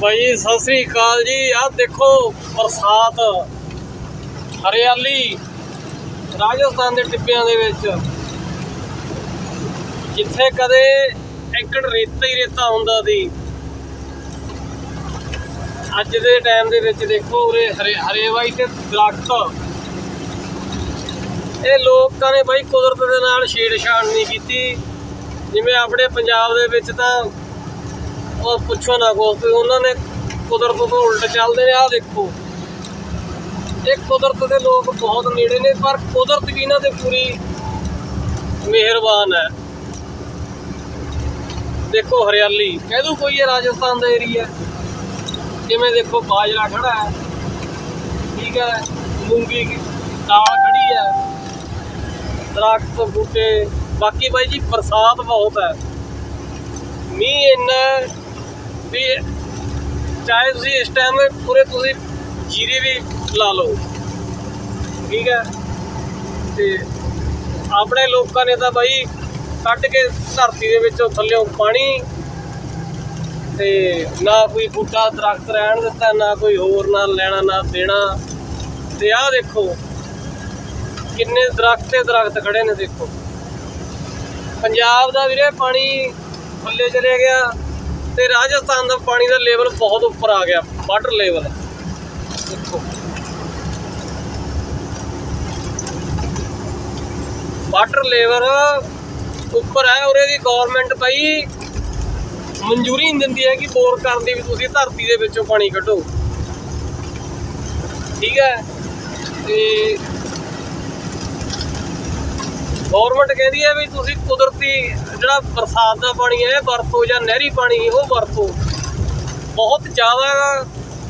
ਭਾਈ ਸਤਿ ਸ੍ਰੀ ਅਕਾਲ ਜੀ। ਆਹ ਦੇਖੋ, ਬਰਸਾਤ। ਹਰਿਆਲੀ। ਰਾਜਸਥਾਨ ਦੇ ਟਿੱਬਿਆਂ ਦੇ ਵਿੱਚ। ਜਿੱਥੇ ਕਦੇ ਏਕੜ ਰੇਤਾ ਹੀ ਰੇਤਾ ਹੁੰਦਾ ਸੀ। ਅੱਜ ਦੇ ਟਾਈਮ ਦੇ ਵਿੱਚ ਦੇਖੋ ਉਰੇ ਹਰੇ, ਹਰੇਵਾਈ ਤੇ ਦਰਖਤ। ਇਹ ਲੋਕਾਂ ਨੇ ਬਾਈ ਕੁਦਰਤ ਦੇ ਨਾਲ ਛੇੜਛਾੜ ਨਹੀਂ ਕੀਤੀ। ਜਿਵੇਂ ਆਪਣੇ ਪੰਜਾਬ ਦੇ ਵਿੱਚ ਤਾਂ ਉਹ ਪੁੱਛੋ ਨਾ ਕੁਛ, ਵੀ ਉਹਨਾਂ ਨੇ ਕੁਦਰਤ ਤੋਂ ਉਲਟ ਚੱਲਦੇ ਨੇ ਆਹ ਦੇਖੋ। ਇਹ ਕੁਦਰਤ ਦੇ ਲੋਕ ਬਹੁਤ ਨੇੜੇ ਨੇ, ਪਰ ਕੁਦਰਤ ਵੀ ਇਹਨਾਂ ਤੇ ਪੂਰੀ ਮਿਹਰਬਾਨ ਹੈ। ਦੇਖੋ ਹਰਿਆਲੀ, ਕਹਿ ਦੂ ਕੋਈ ਇਹ ਰਾਜਸਥਾਨ ਦਾ ਏਰੀਆ ਜਿਵੇਂ ਦੇਖੋ ਬਾਜਰਾ ਖੜਾ ਹੈ। ਠੀਕ ਹੈ, ਮੂੰਗੀ ਦੀ ਦਾਲ ਖੜੀ ਹੈ। ਦਰਖਤ, ਬੂਟੇ, ਬਾਕੀ ਬਾਈ ਜੀ, ਬਰਸਾਤ ਬਹੁਤ ਹੈ। ਮੀਂਹ ਇੰਨਾ ਵੀ ਚਾਹੇ ਤੁਸੀਂ ਇਸ ਟਾਈਮ ਪੂਰੇ ਤੁਸੀਂ ਜੀਰੇ ਵੀ ਲਾ ਲਓ। ਠੀਕ ਹੈ? ਤੇ ਆਪਣੇ ਲੋਕਾਂ ਨੇ ਤਾਂ ਬਾਈ ਕੱਢ ਕੇ ਧਰਤੀ ਦੇ ਵਿੱਚੋਂ ਥੱਲਿਓਂ ਪਾਣੀ ਤੇ ਨਾ ਕੋਈ ਬੂਟਾ ਦਰਖਤ ਰਹਿਣ ਦਿੱਤਾ, ਨਾ ਕੋਈ ਹੋਰ, ਨਾ ਲੈਣਾ, ਨਾ ਦੇਣਾ। ਤੇ ਆਹ ਦੇਖੋ, ਕਿੰਨੇ ਦਰਖਤ ਤੇ ਦਰਖਤ ਖੜੇ ਨੇ ਦੇਖੋ। ਪੰਜਾਬ ਦਾ ਵੀਰੇ ਪਾਣੀ ਥੱਲੇ ਚਲੇ ਗਿਆ। ਤੇ ਰਾਜਸਥਾਨ ਦਾ ਪਾਣੀ ਦਾ ਲੈਵਲ ਬਹੁਤ ਉੱਪਰ ਆ ਗਿਆ ਵਾਟਰ ਲੈਵਲ ਦੇਖੋ ਵਾਟਰ ਲੈਵਲ ਉੱਪਰ ਹੈ ਔਰ ਇਹਦੀ ਗਵਰਨਮੈਂਟ ਭਾਈ ਮਨਜ਼ੂਰੀ ਨਹੀਂ ਦਿੰਦੀ ਹੈ ਕਿ ਬੋਰ ਕਰਨ ਦੀ ਵੀ ਤੁਸੀਂ ਧਰਤੀ ਦੇ ਵਿੱਚੋਂ ਪਾਣੀ ਕੱਢੋ। ਠੀਕ ਹੈ? ਤੇ ਗਵਰਨਮੈਂਟ ਕਹਿੰਦੀ ਹੈ ਵੀ ਤੁਸੀਂ ਕੁਦਰਤੀ ਜਿਹੜਾ ਬਰਸਾਤ ਦਾ ਪਾਣੀ ਹੈ ਇਹ ਵਰਤੋ ਜਾਂ ਨਹਿਰੀ ਪਾਣੀ, ਉਹ ਵਰਤੋ। ਬਹੁਤ ਜ਼ਿਆਦਾ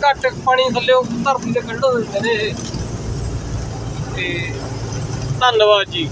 ਘੱਟ ਪਾਣੀ ਥੱਲੇ ਧਰਤੀ ਤੇ ਕੱਢੋ ਦਿੰਦੇ ਨੇ ਤੇ ਧੰਨਵਾਦ ਜੀ।